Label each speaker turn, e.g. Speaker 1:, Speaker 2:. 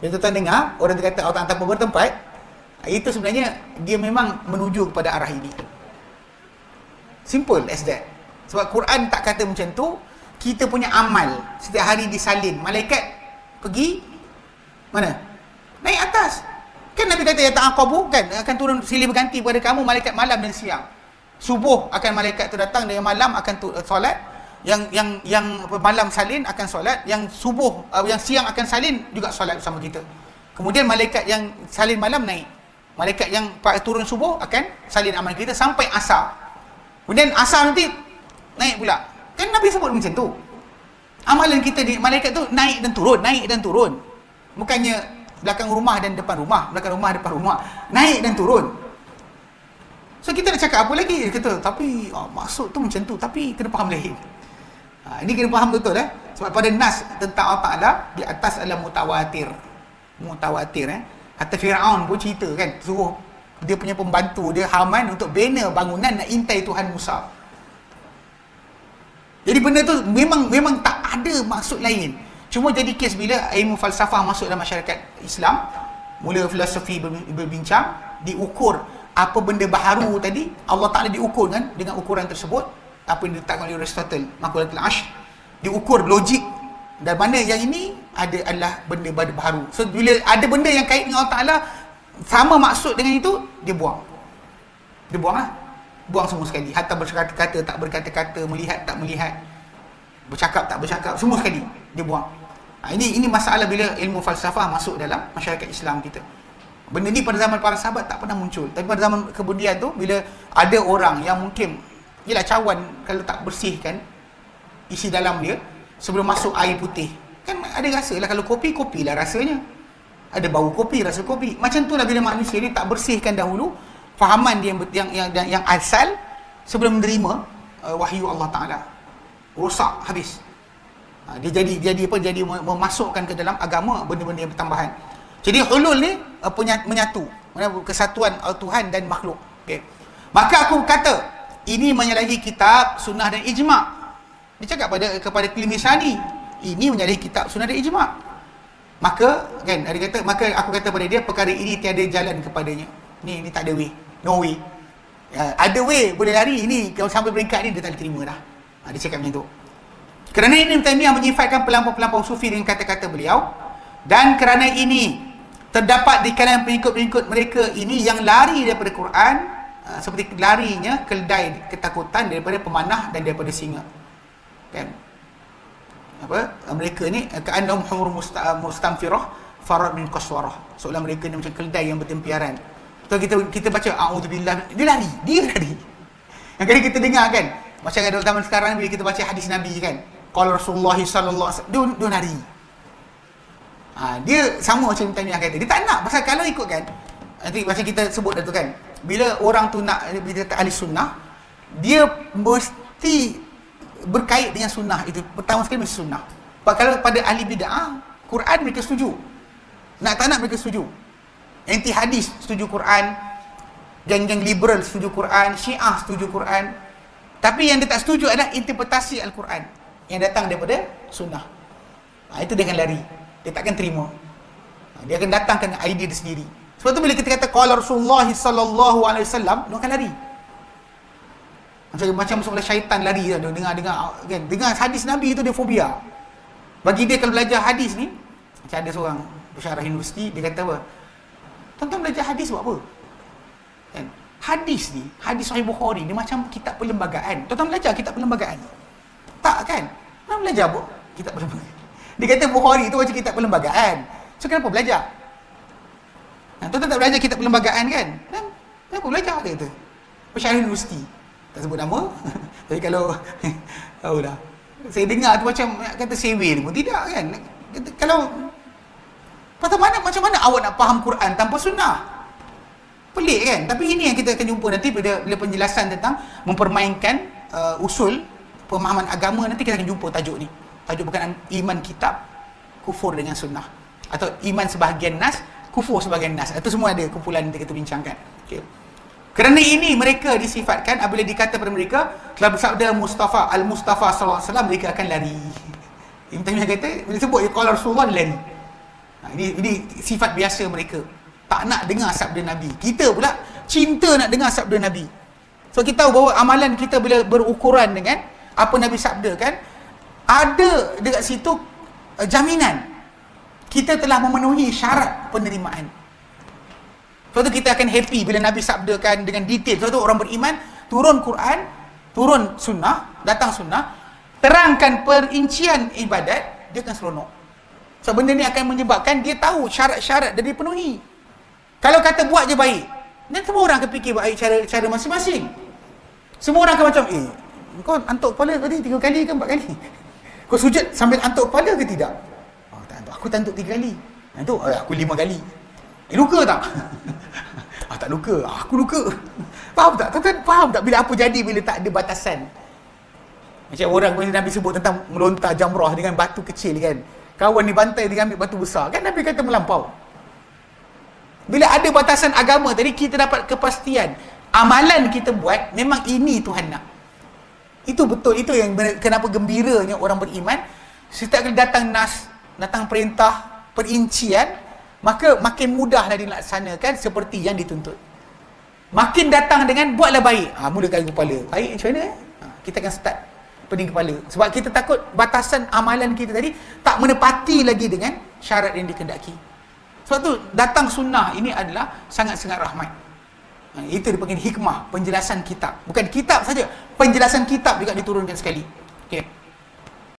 Speaker 1: Bila tuan dengar, orang tu kata Allah tanpa bertempat, itu sebenarnya dia memang menuju kepada arah ini. Simple as that. Sebab Quran tak kata macam tu, kita punya amal setiap hari disalin. Malaikat pergi mana? Naik atas. Kan Nabi kata ya ta'aqabu kan akan turun silih berganti pada kamu malaikat malam dan siang. Subuh akan malaikat tu datang dan malam akan tu, uh, solat. Yang yang yang malam salin akan solat, yang subuh uh, yang siang akan salin juga solat bersama kita. Kemudian malaikat yang salin malam naik. Malaikat yang turun subuh akan salin amal kita sampai asar. Kemudian asar nanti naik pula. Kan Nabi sebut macam tu. Amalan kita di malaikat tu naik dan turun, naik dan turun. Bukannya belakang rumah dan depan rumah, belakang rumah depan rumah, naik dan turun. So kita nak cakap apa lagi? Kata, tapi oh, maksud tu macam tu, tapi kena faham lain. Ha, ini kena faham betul eh. Sebab pada nas tentang Allah Ta'ala, di atas adalah mutawatir. Mutawatir eh. Hatta Fir'aun pun cerita kan, suruh dia punya pembantu dia Haman untuk bina bangunan nak intai Tuhan Musa. Jadi benda tu memang memang tak ada maksud lain. Cuma jadi kes bila ilmu falsafah masuk dalam masyarakat Islam, mula filosofi berbincang, diukur apa benda baharu tadi, Allah Ta'ala diukur kan dengan ukuran tersebut, apa yang ditetapkan oleh Aristotle, makulatul ash, diukur logik dan mana yang ini ada adalah benda benda baharu. So bila ada benda yang kait dengan Allah Ta'ala, sama maksud dengan itu, dia buang. Dia buang lah. Buang semua sekali. Hatta berkata-kata tak berkata-kata melihat tak melihat bercakap tak bercakap semua sekali dia buang. Ha, ini ini masalah bila ilmu falsafah masuk dalam masyarakat Islam kita. Benda ni pada zaman para sahabat tak pernah muncul. Tapi pada zaman kemudian tu bila ada orang yang mungkin ialah cawan kalau tak bersihkan isi dalam dia sebelum masuk air putih. Kan ada rasa lah kalau kopi kopi lah rasanya. Ada bau kopi rasa kopi. Macam tu lah bila manusia ni tak bersihkan dahulu fahaman dia yang yang yang, yang, asal sebelum menerima uh, wahyu Allah Taala. Rosak habis. Uh, dia jadi jadi apa jadi memasukkan ke dalam agama benda-benda yang bertambahan. Jadi hulul ni uh, punya menyatu. Kesatuan uh, Tuhan dan makhluk. Okey. Maka aku kata ini menyalahi kitab sunnah dan ijma. Dia cakap pada kepada klimisani ini menyalahi kitab sunnah dan ijma. Maka kan dia kata maka aku kata pada dia perkara ini tiada jalan kepadanya. Ni ni tak ada way. No way. Uh, ada way boleh lari. Ini kalau sampai peringkat ni dia tak diterima dah. Ha, dia cakap macam tu. Kerana ini Taimiyah menyifatkan pelampau-pelampau sufi dengan kata-kata beliau dan kerana ini terdapat di kalangan pengikut-pengikut mereka ini yang lari daripada Quran seperti larinya keldai ketakutan daripada pemanah dan daripada singa kan apa mereka ni ka'annahum humur mustamfirah farad min qaswarah seolah mereka ni macam keldai yang bertempiaran So kita kita baca auzubillah dia lari, dia lari. Yang kali kita dengar kan, macam ada zaman sekarang bila kita baca hadis Nabi kan, qala Rasulullah sallallahu alaihi wasallam dia, dia lari. Ha, dia sama macam tadi yang kata, dia tak nak pasal kalau ikut kan. Nanti macam kita sebut dah tu kan, bila orang tu nak bila kata ahli sunnah, dia mesti berkait dengan sunnah itu. Pertama sekali mesti sunnah. Sebab kalau pada ahli bid'ah, Quran mereka setuju. Nak tak nak mereka setuju. Anti hadis setuju Quran. Geng-geng liberal setuju Quran. Syiah setuju Quran. Tapi yang dia tak setuju adalah interpretasi Al-Quran yang datang daripada sunnah. Ha, itu dia akan lari. Dia takkan terima. Ha, dia akan datangkan idea dia sendiri sebab tu bila kita kata qala Rasulullah sallallahu alaihi wasallam dia akan lari macam macam sebelah syaitan lari dia dengar dengar kan dengar hadis Nabi itu dia fobia bagi dia kalau belajar hadis ni macam ada seorang pensyarah universiti dia kata apa Tuan-tuan belajar hadis buat apa? Kan? Hadis ni, hadis Sahih Bukhari ni macam kitab perlembagaan. Tuan-tuan belajar kitab perlembagaan. Tak kan? Tuan belajar apa? Kitab perlembagaan. Dia kata Bukhari tu macam kitab perlembagaan. So kenapa belajar? Nah, tuan-tuan tak belajar kitab perlembagaan kan? Dan kenapa belajar dia kata? Pensyarah universiti. Tak sebut nama. Tapi kalau tahu dah. Saya dengar tu macam kata sewil pun tidak kan? Kalau Macam mana macam mana awak nak faham Quran tanpa sunnah? Pelik kan? Tapi ini yang kita akan jumpa nanti bila, bila penjelasan tentang mempermainkan uh, usul pemahaman agama nanti kita akan jumpa tajuk ni. Tajuk bukan iman kitab kufur dengan sunnah atau iman sebahagian nas kufur sebahagian nas. Itu semua ada kumpulan nanti kita bincangkan. Okey. Kerana ini mereka disifatkan apabila dikata kepada mereka telah bersabda Mustafa Al-Mustafa sallallahu alaihi wasallam mereka akan lari. Ibn Taimiyah kata bila sebut ya qala Rasulullah lari. Ha, ini, ini sifat biasa mereka. Tak nak dengar sabda Nabi. Kita pula cinta nak dengar sabda Nabi. So kita tahu bahawa amalan kita bila berukuran dengan apa Nabi sabda kan, ada dekat situ uh, jaminan kita telah memenuhi syarat penerimaan. Sebab tu kita akan happy bila Nabi sabdakan dengan detail. Sebab tu orang beriman turun Quran, turun sunnah, datang sunnah, terangkan perincian ibadat, dia akan seronok. So benda ni akan menyebabkan dia tahu syarat-syarat dia dipenuhi. Kalau kata buat je baik, dan semua orang akan fikir baik cara cara masing-masing. Semua orang akan macam, eh, kau antuk kepala tadi tiga kali ke empat kali? Kau sujud sambil antuk kepala ke tidak? Aku tak antuk tiga kali. Antuk, eh, aku lima kali. Eh, luka tak? ah, tak luka. Ah, aku luka. Faham tak? Tuan-tuan faham tak bila apa jadi bila tak ada batasan? Macam orang bila Nabi sebut tentang melontar jamrah dengan batu kecil kan. Kawan ni bantai dengan ambil batu besar. Kan Nabi kata melampau. Bila ada batasan agama tadi kita dapat kepastian. Amalan kita buat memang ini Tuhan nak. Itu betul. Itu yang kenapa gembiranya orang beriman. Setiap kali datang nas, datang perintah, perincian, maka makin mudahlah dilaksanakan seperti yang dituntut. Makin datang dengan buatlah baik. Ha, mulakan kepala. Baik macam mana? Eh? Ha, kita akan start pening kepala. Sebab kita takut batasan amalan kita tadi tak menepati lagi dengan syarat yang dikendaki. Sebab tu datang sunnah ini adalah sangat-sangat rahmat. Ha, itu dipanggil hikmah, penjelasan kitab. Bukan kitab saja, penjelasan kitab juga diturunkan sekali. Okey.